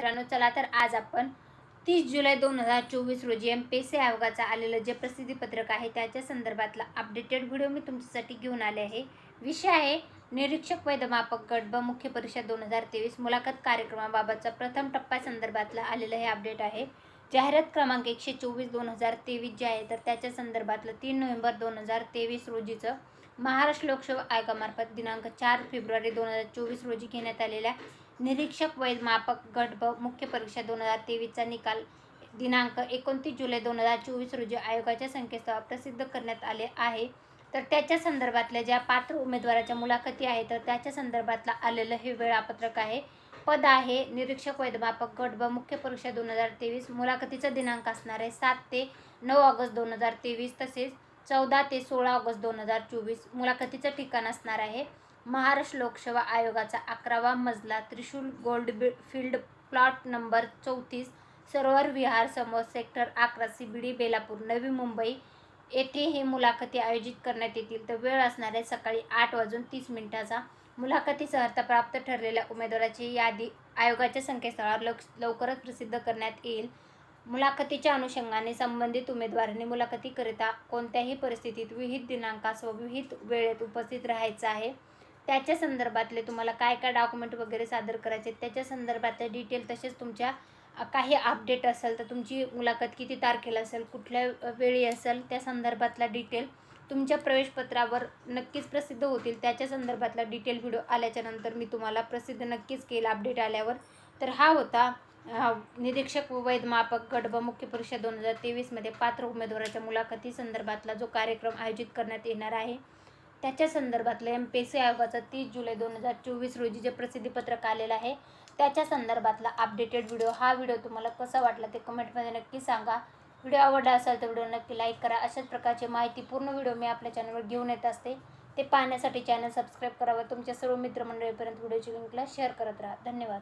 मित्रांनो चला तर आज आपण तीस जुलै दोन हजार चोवीस रोजी एम पी सी आयोगाचं आलेलं जे प्रसिद्धीपत्रक आहे त्याच्या संदर्भातला अपडेटेड व्हिडिओ मी तुमच्यासाठी घेऊन आले आहे. विषय आहे निरीक्षक वैदमापक गट ब मुख्य परीक्षा दोन हजार तेवीस मुलाखत कार्यक्रमाबाबतचा प्रथम टप्प्यासंदर्भातला आलेलं हे अपडेट आहे. जाहिरात क्रमांक एकशे चोवीस दोन हजार तेवीस जे आहे तर त्याच्या संदर्भातलं तीन नोव्हेंबर दोन हजार तेवीस रोजीचं महाराष्ट्र लोकसेवा आयोगामार्फत दिनांक चार फेब्रुवारी दोन हजार चोवीस रोजी घेण्यात आलेल्या निरीक्षक वैधमापक गट ब मुख्य परीक्षा दोन हजार तेवीसचा निकाल दिनांक एकोणतीस जुलै दोन हजार चोवीस रोजी आयोगाच्या संकेतस्थळावर प्रसिद्ध करण्यात आले आहे. तर त्याच्या संदर्भातल्या ज्या पात्र उमेदवाराच्या मुलाखती आहे तर त्याच्या संदर्भातला आलेलं हे वेळापत्रक आहे. पद आहे. निरीक्षक वैद्यमापक गट ब मुख्य परीक्षा दोन हजार तेवीस. मुलाखतीचा दिनांक असणार आहे सात ते नऊ ऑगस्ट दोन हजार तेवीस तसेच चौदा ते सोळा ऑगस्ट दोन हजार चोवीस. मुलाखतीचं ठिकाण असणार आहे महाराष्ट्र लोकसेवा आयोगाचा अकरावा मजला त्रिशूल गोल्ड बि फील्ड प्लॉट नंबर चौतीस सरोवर विहार समोर सेक्टर अकरा C B D Belapur Navi Mumbai येथे हे मुलाखती आयोजित करण्यात येतील. तर वेळ असणार आहे सकाळी आठ वाजून तीस मिनिटाचा. मुलाखतीसह अर्थ प्राप्त ठरलेल्या उमेदवाराची यादी आयोगाच्या संकेतस्थळावर लव लवकरच प्रसिद्ध करण्यात येईल. मुलाखतीच्या अनुषंगाने संबंधित उमेदवारांनी मुलाखतीकरिता कोणत्याही परिस्थितीत विहित दिनांकास व विहित वेळेत उपस्थित राहायचं आहे. त्याच्या संदर्भातले तुम्हाला काय काय डॉक्युमेंट वगैरे सादर करायचे त्याच्या संदर्भातले डिटेल तसेच तुमच्या काही अपडेट असेल तर तुमची मुलाखत किती तारखेला असेल कुठल्या वेळी असेल त्या संदर्भातला डिटेल तुमच्या प्रवेशपत्रावर नक्कीच प्रसिद्ध होतील. त्याच्या संदर्भातला डिटेल व्हिडिओ आल्याच्यानंतर मी तुम्हाला प्रसिद्ध नक्कीच केला अपडेट आल्यावर. तर हा होता निरीक्षक व वैधमापक गट व मुख्य परीक्षा दोन हजार तेवीसमध्ये पात्र उमेदवाराच्या मुलाखती संदर्भातला जो कार्यक्रम आयोजित करण्यात येणार आहे. त्याच्या संदर्भातलं एम पी सी आयोगाचा तीस जुलै दोन हजार चोवीस रोजी जे प्रसिद्धीपत्रक आलेलं आहे त्याच्या संदर्भातला अपडेटेड व्हिडिओ हा व्हिडिओ तुम्हाला कसा वाटला ते कमेंटमध्ये नक्की सांगा. व्हिडिओ आवडला असेल तर व्हिडिओ नक्की लाईक करा. अशाच प्रकारची माहिती पूर्ण व्हिडिओ मी आपल्या चॅनलवर घेऊन येत असते. ते पाहण्यासाठी चॅनल सबस्क्राईब करावं तुमच्या सर्व मित्रमंडळीपर्यंत व्हिडिओची लिंकला शेअर करत राहा. धन्यवाद.